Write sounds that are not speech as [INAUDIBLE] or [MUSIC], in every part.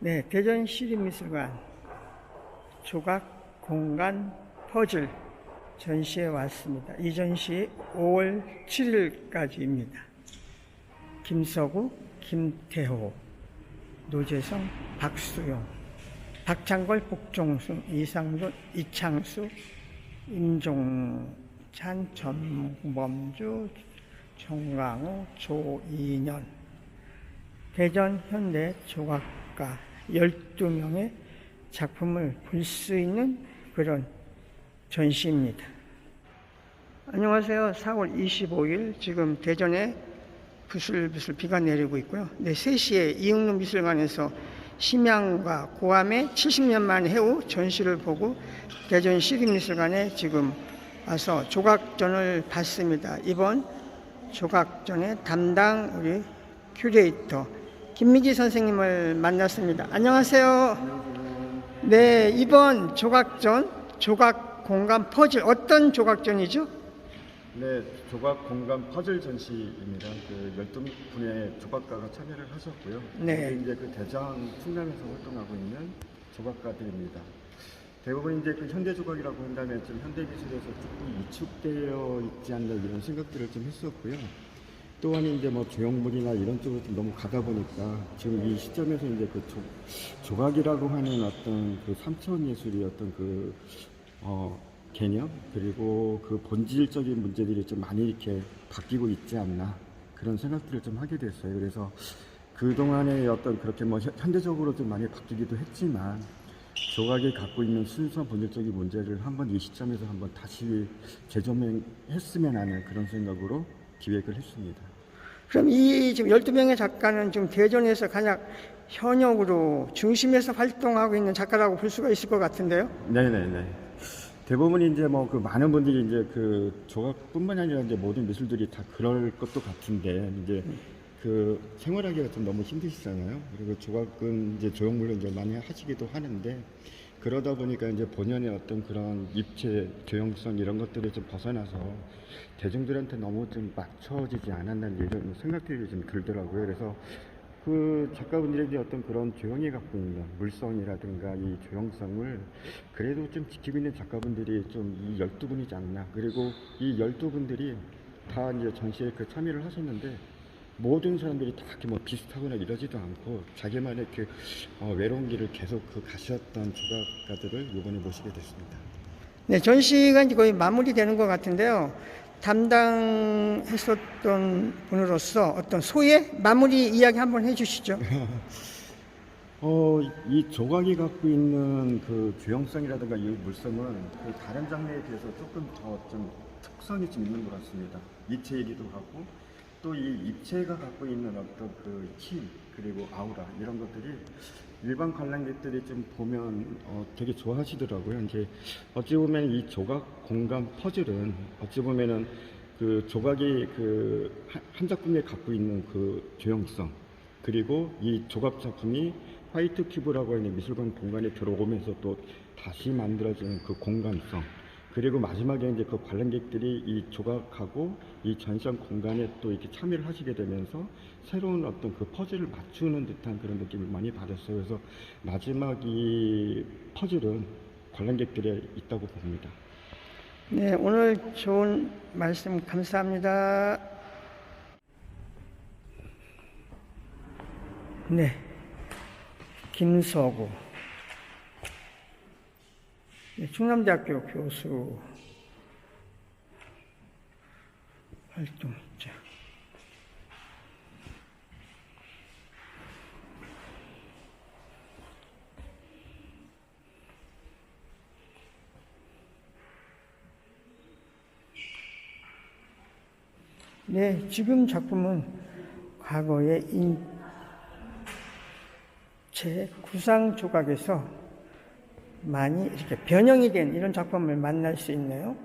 네, 대전 시립미술관 조각 공간 퍼즐 전시에 왔습니다. 이 전시 5월 7일까지입니다. 김서구, 김태호, 노재성, 박수용, 박창걸, 복종수, 이상돈, 이창수, 임종찬, 전범주, 정강호, 조인현, 대전 현대 조각가 12명의 작품을 볼 수 있는 그런 전시입니다. 안녕하세요. 4월 25일 지금 대전에 부슬부슬 비가 내리고 있고요. 네, 3시에 이응루 미술관에서 심양과 고암의 70년 만에 해우 전시를 보고 대전 시립미술관에 지금 와서 조각전을 봤습니다. 이번 조각전의 담당 우리 큐레이터 김미지 선생님을 만났습니다. 안녕하세요. 네, 이번 조각전 조각 공간 퍼즐 어떤 조각전이죠? 네, 조각 공간 퍼즐 전시입니다. 그 12분의 조각가가 참여를 하셨고요. 네. 이제 그 대전 충남에서 활동하고 있는 조각가들입니다. 대부분 이제 그 현대 조각이라고 한다면 좀 현대 미술에서 조금 위축되어 있지 않나 이런 생각들을 좀 했었고요. 또한 이제 뭐 조형물이나 이런 쪽으로 좀 너무 가다 보니까 지금 이 시점에서 이제 그 조, 조각이라고 하는 어떤 그 삼천 예술이 어떤 그 어, 개념 그리고 그 본질적인 문제들이 좀 많이 이렇게 바뀌고 있지 않나 그런 생각들을 좀 하게 됐어요. 그래서 그 동안에 어떤 그렇게 뭐 현- 현대적으로 좀 많이 바뀌기도 했지만 조각이 갖고 있는 순수한 본질적인 문제를 한번 이 시점에서 한번 다시 재조명했으면 하는 그런 생각으로 기획을 했습니다. 그럼 이 지금 12명의 작가는 지금 대전에서 가장 현역으로 중심에서 활동하고 있는 작가라고 볼 수가 있을 것 같은데요. 네네네. 대부분 이제 뭐 그 많은 분들이 이제 그 조각뿐만 아니라 이제 모든 미술들이 다 그럴 것도 같은데 이제 그 생활하기가 좀 너무 힘드시잖아요. 그리고 조각은 이제 조형물로 이제 많이 하시기도 하는데 그러다 보니까 이제 본연의 어떤 그런 입체 조형성 이런 것들을 좀 벗어나서 대중들한테 너무 좀 맞춰지지 않았나 이런 생각들이 좀 들더라고요. 그래서 그 작가분들의 이제 어떤 그런 갖고 있는 물성이라든가 이 조형성을 그래도 좀 지키고 있는 작가분들이 좀이 12분이지 않나. 그리고 이 12분들이 다 이제 전시에 그 참여를 하셨는데 모든 사람들이 다 이렇게 뭐 비슷하거나 이러지도 않고 자기만의 그 어, 외로운 길을 계속 그 가셨던 조각가들을 이번에 모시게 됐습니다. 네, 전시가 이제 거의 마무리되는 것 같은데요. 담당했었던 분으로서 어떤 소의 마무리 이야기 한번 해주시죠. [LAUGHS] 어, 이 조각이 갖고 있는 그 조형성이라든가 이 물성은 그 다른 장르에 비해서 조금 더 좀 특성이 좀 있는 것 같습니다. 입체이기도 하고 또 이 입체가 갖고 있는 어떤 그 힘 그리고 아우라 이런 것들이 일반 관람객들이 좀 보면 어, 되게 좋아하시더라고요. 이제 어찌 보면 이 조각 공간 퍼즐은 어찌 보면은 그 조각이 그 한 작품에 갖고 있는 그 조형성 그리고 이 조각 작품이 화이트 큐브라고 하는 미술관 공간에 들어오면서 또 다시 만들어지는 그 공간성 그리고 마지막에 이제 그 관람객들이 이 조각하고 이 전시한 공간에 또 이렇게 참여를 하시게 되면서 새로운 어떤 그 퍼즐을 맞추는 듯한 그런 느낌을 많이 받았어요. 그래서 마지막 이 퍼즐은 관람객들에 있다고 봅니다. 네, 오늘 좋은 말씀 감사합니다. 네, 김서구. 네, 충남대학교 교수 활동자. 네, 지금 작품은 과거의 인체 구상 조각에서 많이 이렇게 변형이 된 이런 작품을 만날 수 있네요.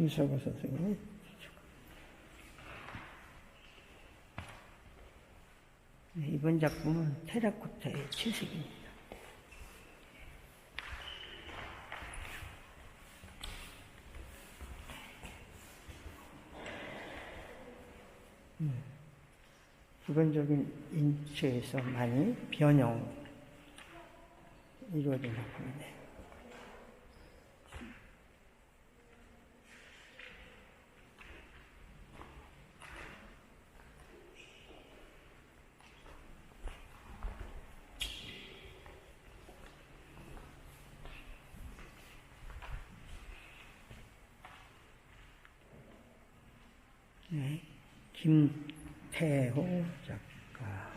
김석호 선생님. 네, 이번 작품은 테라코타의 채색입니다. 음, 기본적인 인체에서 많이 변형 이루어진 작품이네요. 네, 김태호 작가.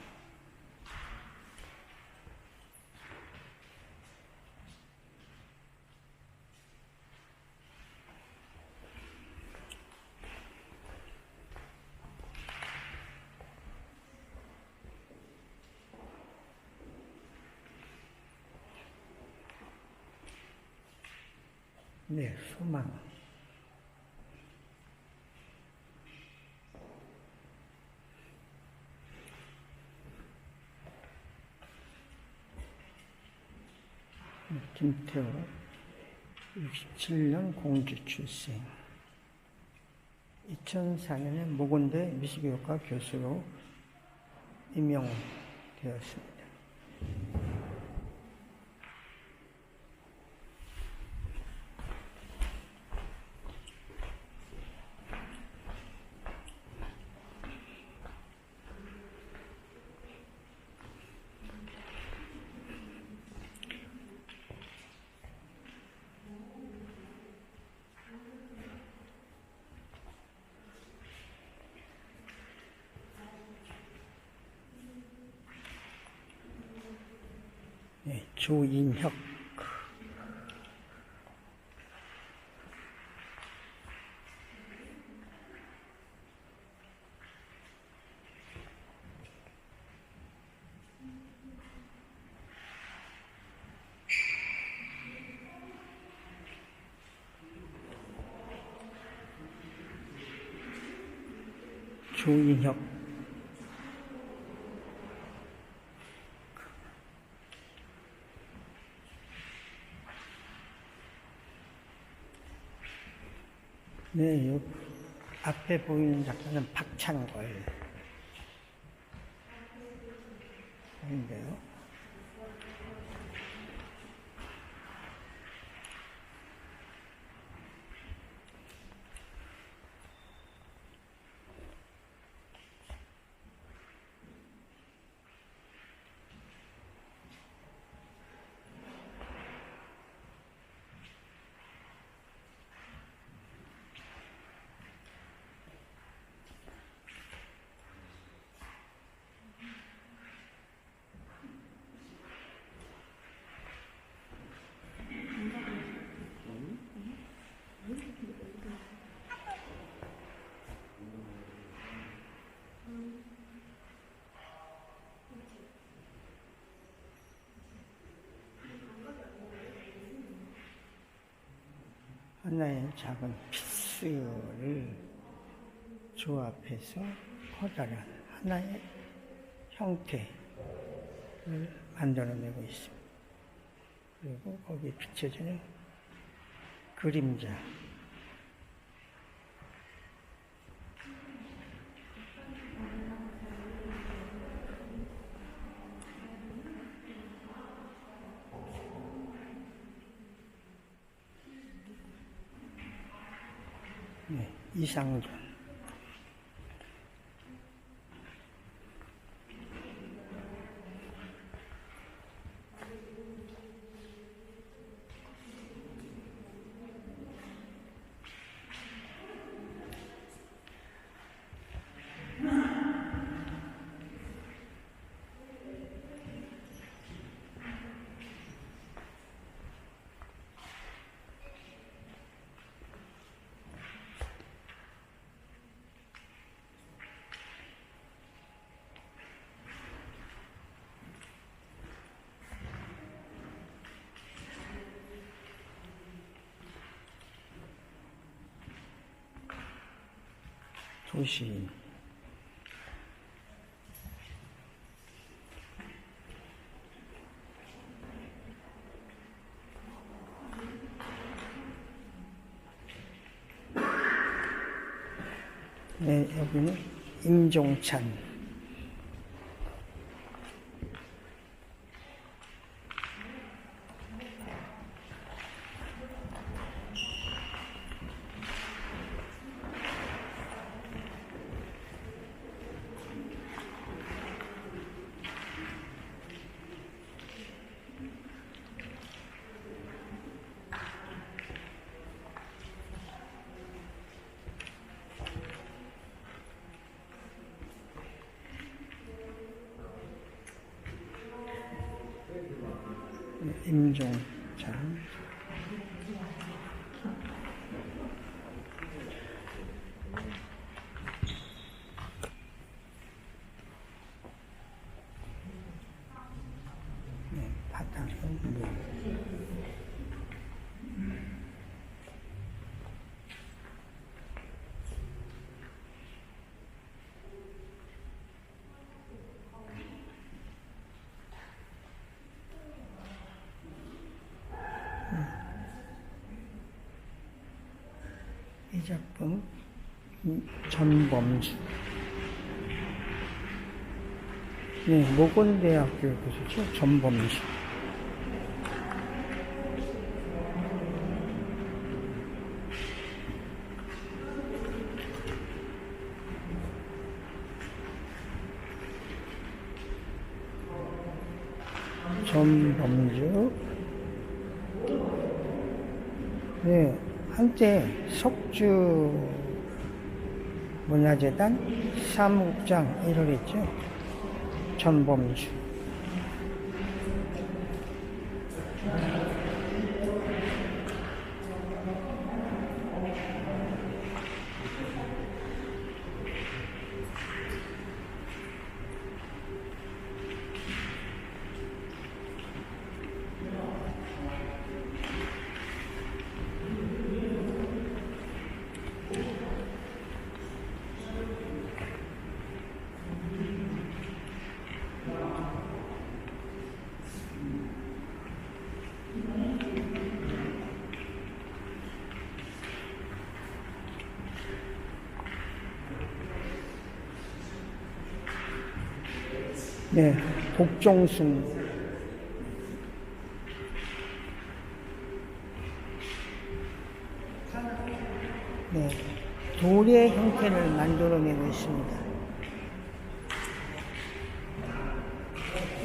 네, 소망. 김태호 67년 공주 출생 2004년에 모건대 미술교육과 교수로 임명되었습니다. 네, 조인혁 조인혁 네, 요 앞에 보이는 작가는 박창걸. 인데요. 하나의 작은 피스를 조합해서 커다란 하나의 형태를 만들어내고 있습니다. 그리고 거기에 비춰지는 그림자. 네, 이상 소심 네, 여기는 임종찬. 임종찬. 네, 바탕은 뭐. 이 작품 음, 전범주 네, 모건대학교 교수죠? 전범주 전범주 네, 한때 석주 문화재단 사무국장 일을 했죠. 전범주. 네, 복종순. 네, 돌의 형태를 만들어내고 있습니다.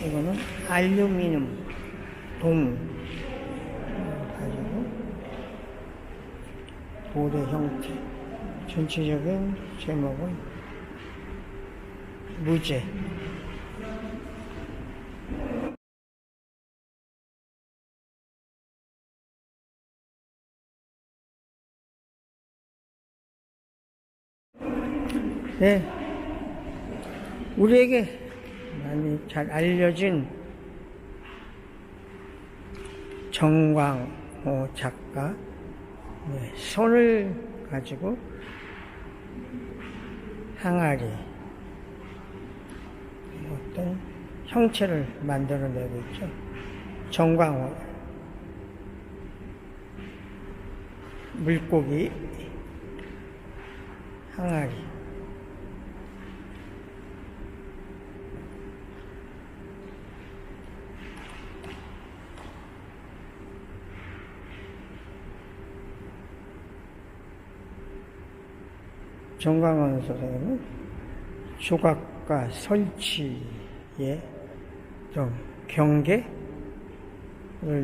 이거는 알루미늄 동 돌의 형태. 전체적인 제목은 무죄. 네. 우리에게 많이 잘 알려진 정광호 작가 네, 손을 가지고 항아리 어떤 형체를 만들어내고 있죠. 정광호 물고기 항아리 정광원 선생님은 조각과 설치의 좀 경계를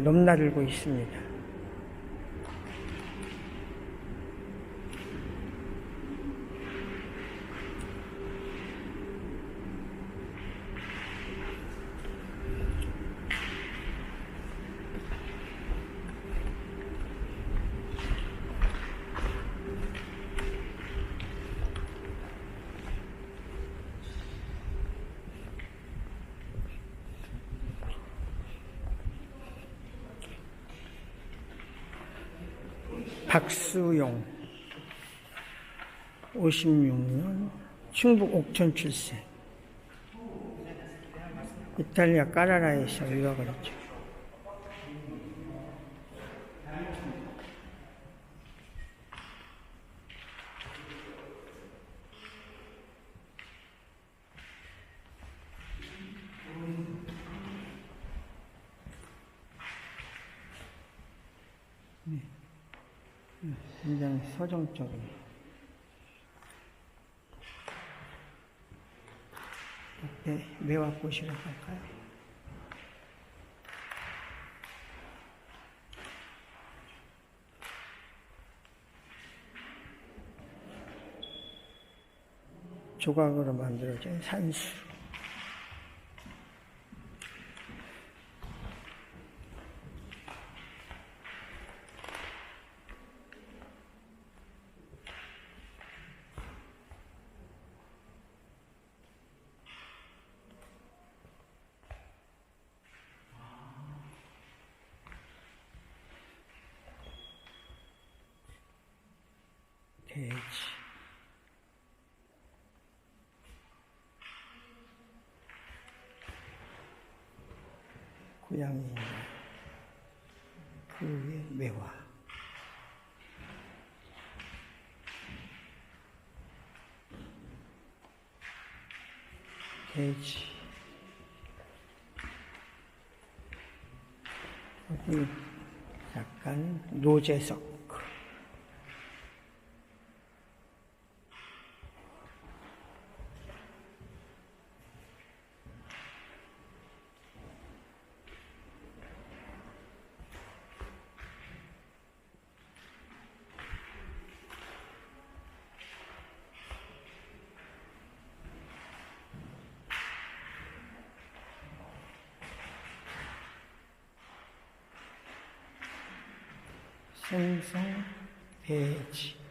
넘나들고 있습니다. 박수용 56년 충북 옥천 출생 이탈리아 까라라에서 유학을 했죠. 굉장히 서정적인. 옆에 매화꽃이라고 할까요? 조각으로 만들어진 산수. 돼지. 고 양이. 그 위에 매화. 돼지. 약간 노재석. 생선, 돼지.